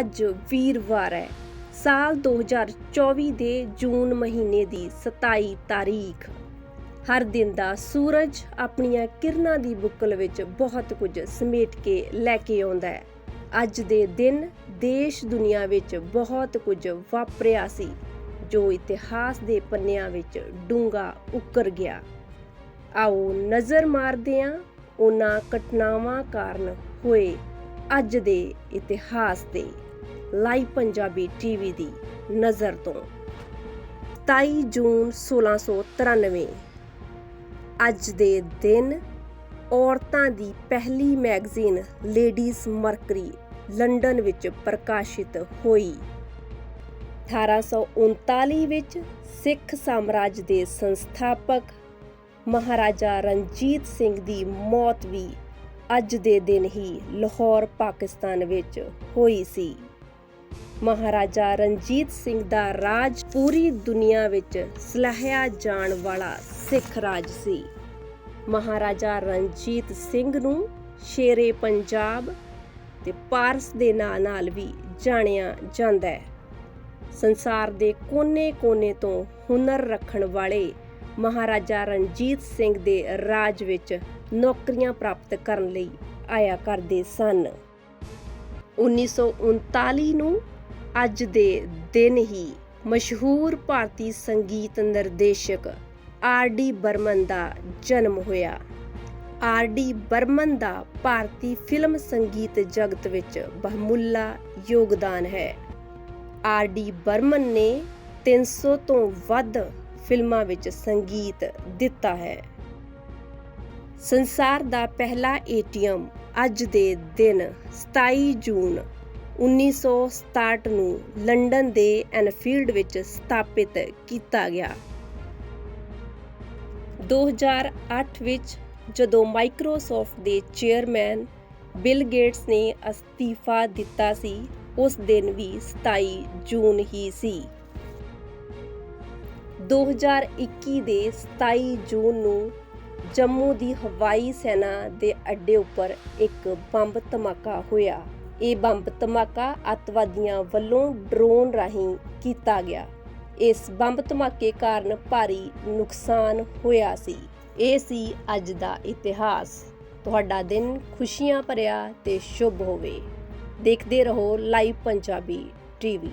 ਅੱਜ ਵੀਰਵਾਰ ਹੈ। ਸਾਲ 2024 ਦੇ ਜੂਨ ਮਹੀਨੇ ਦੀ 27 ਤਾਰੀਖ। ਹਰ ਦਿਨ ਦਾ ਸੂਰਜ ਆਪਣੀਆਂ ਕਿਰਨਾਂ ਦੀ ਬੁੱਕਲ ਵਿੱਚ ਬਹੁਤ ਕੁਝ ਸਮੇਟ ਕੇ ਲੈ ਕੇ ਆਉਂਦਾ ਹੈ। ਅੱਜ ਦੇ ਦਿਨ ਦੇਸ਼ ਦੁਨੀਆ ਵਿੱਚ ਬਹੁਤ ਕੁਝ ਵਾਪਰਿਆ ਸੀ, ਜੋ ਇਤਿਹਾਸ ਦੇ ਪੰਨਿਆਂ ਵਿੱਚ ਡੂੰਘਾ ਉੱਕਰ ਗਿਆ। ਆਓ ਨਜ਼ਰ ਮਾਰਦੇ ਹਾਂ, ਉਹਨਾਂ ਘਟਨਾਵਾਂ ਕਾਰਨ ਹੋਏ ਅੱਜ ਦੇ ਇਤਿਹਾਸ ਤੇ ਲਾਈਵ ਪੰਜਾਬੀ ਟੀਵੀ ਦੀ ਨਜ਼ਰ ਤੋਂ। 27 ਜੂਨ 1693 ਅੱਜ ਦੇ ਦਿਨ ਔਰਤਾਂ ਦੀ ਪਹਿਲੀ ਮੈਗਜ਼ੀਨ ਲੇਡੀਜ਼ ਮਰਕਰੀ ਲੰਡਨ ਵਿੱਚ ਪ੍ਰਕਾਸ਼ਿਤ ਹੋਈ। 1839 ਵਿੱਚ ਸਿੱਖ ਸਾਮਰਾਜ ਦੇ ਸੰਸਥਾਪਕ ਮਹਾਰਾਜਾ ਰਣਜੀਤ ਸਿੰਘ ਦੀ ਮੌਤ ਵੀ ਅੱਜ ਦੇ ਦਿਨ ਹੀ ਲਾਹੌਰ, ਪਾਕਿਸਤਾਨ ਵਿੱਚ ਹੋਈ ਸੀ। ਮਹਾਰਾਜਾ ਰਣਜੀਤ ਸਿੰਘ ਦਾ ਰਾਜ ਪੂਰੀ ਦੁਨੀਆ ਵਿੱਚ ਸਲਾਹਿਆ ਜਾਣ ਵਾਲਾ ਸਿੱਖ ਰਾਜ ਸੀ। ਮਹਾਰਾਜਾ ਰਣਜੀਤ ਸਿੰਘ ਨੂੰ ਸ਼ੇਰੇ ਪੰਜਾਬ ਤੇ ਪਾਰਸ ਦੇ ਨਾਂ ਨਾਲ ਵੀ ਜਾਣਿਆ ਜਾਂਦਾ ਹੈ। ਸੰਸਾਰ ਦੇ ਕੋਨੇ-ਕੋਨੇ ਤੋਂ ਹੁਨਰ ਰੱਖਣ ਵਾਲੇ ਮਹਾਰਾਜਾ ਰਣਜੀਤ ਸਿੰਘ ਦੇ ਰਾਜ ਵਿੱਚ ਨੌਕਰੀਆਂ ਪ੍ਰਾਪਤ ਕਰਨ ਲਈ ਆਇਆ ਕਰਦੇ ਸਨ। 1939 ਨੂੰ ਅੱਜ ਦੇ ਦਿਨ ਹੀ ਮਸ਼ਹੂਰ ਭਾਰਤੀ ਸੰਗੀਤ ਨਿਰਦੇਸ਼ਕ ਆਰ ਡੀ ਬਰਮਨ ਦਾ ਜਨਮ ਹੋਇਆ। ਆਰ ਡੀ ਬਰਮਨ ਦਾ ਭਾਰਤੀ ਫਿਲਮ ਸੰਗੀਤ ਜਗਤ ਵਿੱਚ ਬਹੁਮੁੱਲਾ ਯੋਗਦਾਨ ਹੈ। ਆਰ ਡੀ ਬਰਮਨ ਨੇ 300 ਤੋਂ ਵੱਧ ਫਿਲਮਾਂ ਵਿੱਚ ਸੰਗੀਤ ਦਿੱਤਾ ਹੈ। ਸੰਸਾਰ ਦਾ ਪਹਿਲਾ ਏਟੀਐਮ ਅੱਜ ਦੇ ਦਿਨ 27 ਜੂਨ 1967 ਨੂੰ ਲੰਡਨ ਦੇ ਐਨਫੀਲਡ ਵਿੱਚ ਸਥਾਪਿਤ ਕੀਤਾ ਗਿਆ। 2008 ਵਿੱਚ ਜਦੋਂ ਮਾਈਕਰੋਸਾਫਟ ਦੇ ਚੇਅਰਮੈਨ ਬਿਲ ਗੇਟਸ ਨੇ ਅਸਤੀਫਾ ਦਿੱਤਾ ਸੀ, ਉਸ ਦਿਨ ਵੀ 27 ਜੂਨ ਹੀ ਸੀ। 2021 ਦੇ 27 ਜੂਨ ਨੂੰ ਜੰਮੂ ਦੀ ਹਵਾਈ ਸੈਨਾ ਦੇ ਅੱਡੇ ਉੱਪਰ ਇੱਕ ਬੰਬ ਧਮਾਕਾ ਹੋਇਆ। ਇਹ ਬੰਬ ਧਮਾਕਾ ਅੱਤਵਾਦੀਆਂ ਵੱਲੋਂ ਡਰੋਨ ਰਾਹੀਂ ਕੀਤਾ ਗਿਆ। ਇਸ ਬੰਬ ਧਮਾਕੇ ਕਾਰਨ ਭਾਰੀ ਨੁਕਸਾਨ ਹੋਇਆ ਸੀ। ਇਹ ਸੀ ਅੱਜ ਦਾ ਇਤਿਹਾਸ। ਤੁਹਾਡਾ ਦਿਨ ਖੁਸ਼ੀਆਂ ਭਰਿਆ ਤੇ ਸ਼ੁਭ ਹੋਵੇ। ਦੇਖਦੇ ਰਹੋ live Punjabi TV.